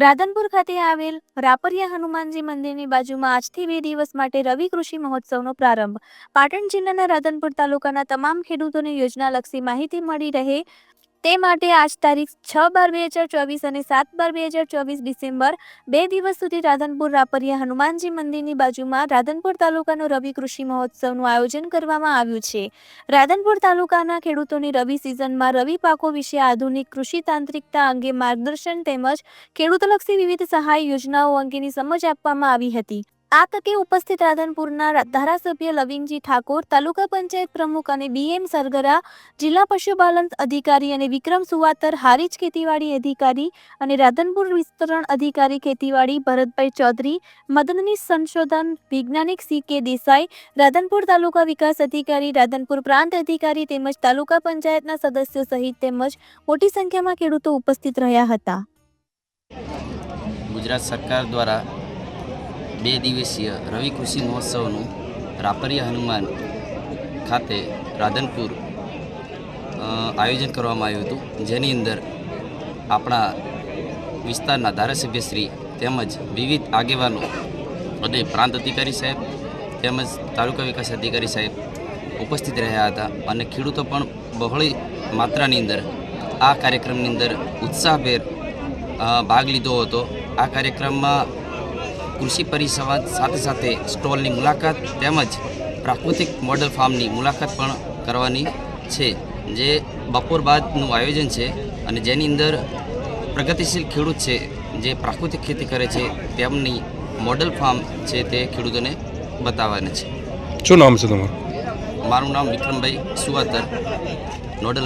રાધનપુર ખાતે આવેલ રાપરિયા હનુમાનજી મંદિરની બાજુમાં આજથી બે દિવસ માટે રવિ કૃષિ મહોત્સવનો પ્રારંભ. પાટણ જિલ્લાના રાધનપુર તાલુકાના તમામ ખેડૂતોને યોજનાલક્ષી માહિતી મળી રહે તે માટે આજ તારીખ છ બાર બે હજાર ચોવીસ અને સાત બાર બે હજાર ચોવીસ ડિસેમ્બર બે દિવસ સુધી રાધનપુર રાપરિયા હનુમાનજી મંદિરની બાજુમાં રાધનપુર તાલુકાનો રવિ કૃષિ મહોત્સવનું આયોજન કરવામાં આવ્યું છે. રાધનપુર તાલુકાના ખેડૂતોની રવિ સિઝનમાં રવિ પાકો વિશે આધુનિક કૃષિ તાંત્રિકતા અંગે માર્ગદર્શન તેમજ ખેડૂતલક્ષી વિવિધ સહાય યોજનાઓ અંગેની સમજ આપવામાં આવી હતી. આ તકે ઉપસ્થિત રાધનપુરના ધારાસભ્ય લવિંગજી ઠાકોર, તાલુકા પંચાયત પ્રમુખ અને બીએમ સરગરા, જિલ્લા પશુપાલન અધિકારી અને વિક્રમ સુવાતર, હારીજ ખેતીવાડી અધિકારી અને રાધનપુર વિસ્તરણ અધિકારી ખેતીવાડી ભરતભાઈ ચૌધરી, મદનની સંશોધન વૈજ્ઞાનિક સી કે દેસાઈ, રાધનપુર તાલુકા વિકાસ અધિકારી, રાધનપુર પ્રાંત અધિકારી તેમજ તાલુકા પંચાયતના સદસ્યો સહિત તેમજ મોટી સંખ્યામાં ખેડૂતો ઉપસ્થિત રહ્યા હતા. ગુજરાત સરકાર દ્વારા બે દિવસીય રવિ કૃષિ મહોત્સવનું રાપરિયા હનુમાન ખાતે રાધનપુર આયોજન કરવામાં આવ્યું હતું. જેની અંદર આપણા વિસ્તારના ધારાસભ્યશ્રી તેમજ વિવિધ આગેવાનો અને પ્રાંત અધિકારી સાહેબ તેમજ તાલુકા વિકાસ અધિકારી સાહેબ ઉપસ્થિત રહ્યા હતા અને ખેડૂતો પણ બહોળી માત્રાની અંદર આ કાર્યક્રમની અંદર ઉત્સાહભેર ભાગ લીધો હતો. આ કાર્યક્રમમાં કૃષિ પરિસંવાદ સાથે સાથે સ્ટોલની મુલાકાત તેમજ પ્રાકૃતિક મોડલ ફાર્મની મુલાકાત પણ કરવાની છે જે બપોર બાદનું આયોજન છે અને જેની અંદર પ્રગતિશીલ ખેડૂત છે જે પ્રાકૃતિક ખેતી કરે છે તેમની મોડલ ફાર્મ છે તે ખેડૂતોને બતાવવાની છે. શું નામ છે તમારું? મારું નામ વિક્રમભાઈ સુવાતર નોડલ